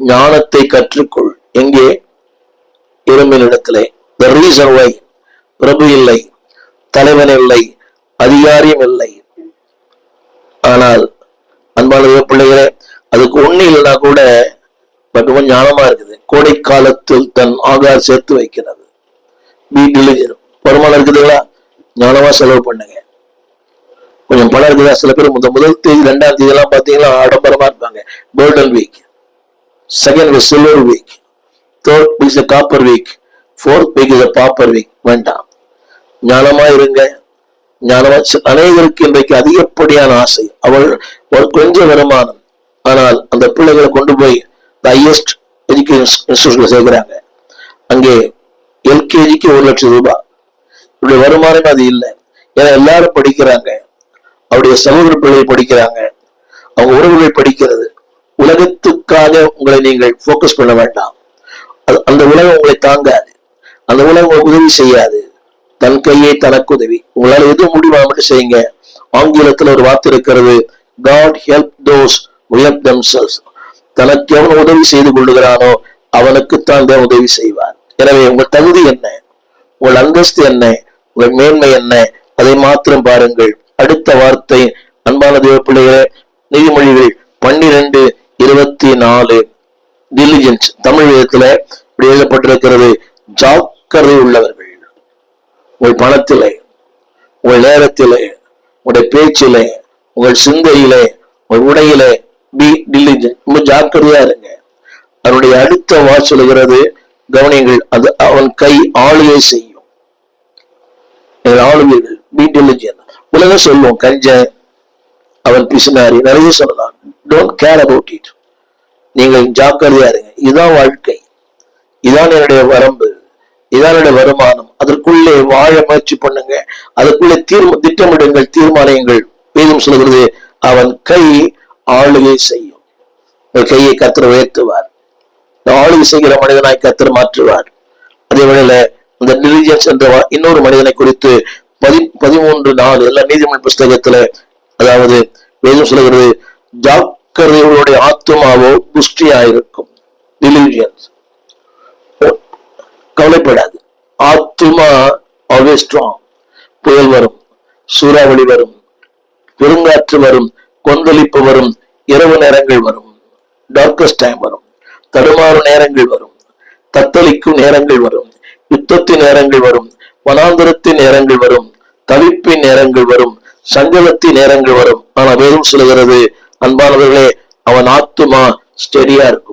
ஞானத்தை கற்றுக்கொள். எங்கே? இரும்பின் இடத்திலே. த ரீசன் வை பிரபு இல்லை தலைவன் இல்லை அதிகாரியம் இல்லை. ஆனால் அன்பான பிள்ளைகளே அதுக்கு ஒண்ணு இல்லைன்னா கூட பட் ஞானமா இருக்குது. கோடை காலத்தில் தன் ஆகார் சேர்த்து வைக்கிறது. வீட்டில் வருமானம் இருக்குதுங்களா? ஞானமா செலவு பண்ணுங்க. கொஞ்சம் பணம் இருக்குதா? சில பேர் முதல் முதல் தேதி ரெண்டாம் தேதி எல்லாம் பாத்தீங்கன்னா ஆடம்பரமா இருப்பாங்க. Golden week second week silver week third week is copper week fourth week is pauper week வேண்டாம். ஞானமா இருங்க. ஞானமா அனைவருக்கு இன்றைக்கு அதிகப்படியான ஆசை. அவள் ஒரு கொஞ்சம் வருமானம். ஆனால் அந்த பிள்ளைகளை கொண்டு போய் த ஹையஸ்ட் எஜுகேஷன் இன்ஸ்டியூஷன்ல சேர்க்கிறாங்க. அங்கே எல்கேஜிக்கு ஒரு லட்சம் ரூபாய். இப்படி வருமானம் அது இல்லை. ஏன்னா எல்லாரும் படிக்கிறாங்க. அவருடைய சகோதர பிள்ளைகள் படிக்கிறாங்க. அவங்க உறவுகள் படிக்கிறது. உலகத்துக்காக உங்களை நீங்கள் ஃபோக்கஸ் பண்ண வேண்டாம். அந்த உலகம் உங்களை தாங்காது. அந்த உலகம் உதவி செய்யாது. தன் கையே தனக்கு உதவி. உங்களால எதுவும் முடியுமா மட்டும் செய்யுங்க. ஆங்கிலத்தில் ஒரு வார்த்தை இருக்கிறது God help those help themselves. தனக்கு எவன் உதவி செய்து கொள்ளுகிறானோ அவனுக்குத்தான் தான் உதவி செய்வார். எனவே உங்கள் தகுதி என்ன? உங்கள் அந்தஸ்து என்ன? உங்கள் மேன்மை என்ன? அதை மாத்திரம் பாருங்கள். அடுத்த வார்த்தை அன்பான தேவ பிள்ளைகளே நீதிமொழிகள் பன்னிரண்டு இருபத்தி நாலு diligence. தமிழ் விதத்துல இப்படி எழுதப்பட்டிருக்கிறது. ஜாக்கிரதை உள்ளவர்கள். உங்கள் பணத்திலே உங்கள் நேரத்திலே உங்களுடைய பேச்சிலே உங்கள் சிந்தையிலே உங்கள் உடையிலே பி diligent. ரொம்ப ஜாக்கிரதையா இருங்க. அவனுடைய அடுத்த வா சொல்லுகிறது கவனியங்கள் அது அவன் கை ஆளுகை செய்யும். ஆளுகைகள் பி diligent. உலகம் சொல்லுவோம் கஞ்ச அவன் பிசினாரி நிறைய சொல்லலாம் டோன்ட் கேர் அபவுட் இட் நீங்கள் ஜாக்கிரதையா இருங்க. இதுதான் வாழ்க்கை. இதான் என்னுடைய வரம்பு. இதான் என்னுடைய வருமானம். அதற்குள்ளே வாழ முயற்சி பண்ணுங்க. அதற்குள்ளே தீர்ம திட்டமிடுங்கள் தீர்மானங்கள் வேதம் சொல்கிறது அவன் கை ஆளுகை செய்யும். உங்கள் கையை கத்திர உயர்த்துவார். ஆளுகை செய்கிற மனிதனாய் கத்திர மாற்றுவார். அதே வேளையில இந்த டிலிஜென்ஸ் என்ற இன்னொரு மனிதனை குறித்து பதி பதிமூன்று நாலு எல்லா நீதிமன்ற புஸ்தகத்துல அதாவது வேதம் சொல்கிறது ஜாக்கிரதைகளுடைய ஆத்மாவோ புஷ்டியாயிருக்கும். டிலிஜென்ஸ் கவலைப்படாது. ஆத்மா ஆல்வேஸ் ஸ்ட்ராங் புயல் வரும் சூறாவளி வரும் பெருங்காற்று வரும் கொந்தளிப்பு வரும் இரவு நேரங்கள் வரும் டார்க்கஸ்ட் டைம் வரும் தடுமாறு நேரங்கள் வரும் தத்தளிக்கும் நேரங்கள் வரும் யுத்தத்தின் நேரங்கள் வரும் வனாந்தரத்தின் நேரங்கள் வரும் தவிப்பின் நேரங்கள் வரும் சங்கடத்தின் நேரங்கள் வரும். ஆனால் வேதம் சொல்கிறது அன்பானவர்களே அவன் ஆத்துமா ஸ்டெடியா இருக்கும்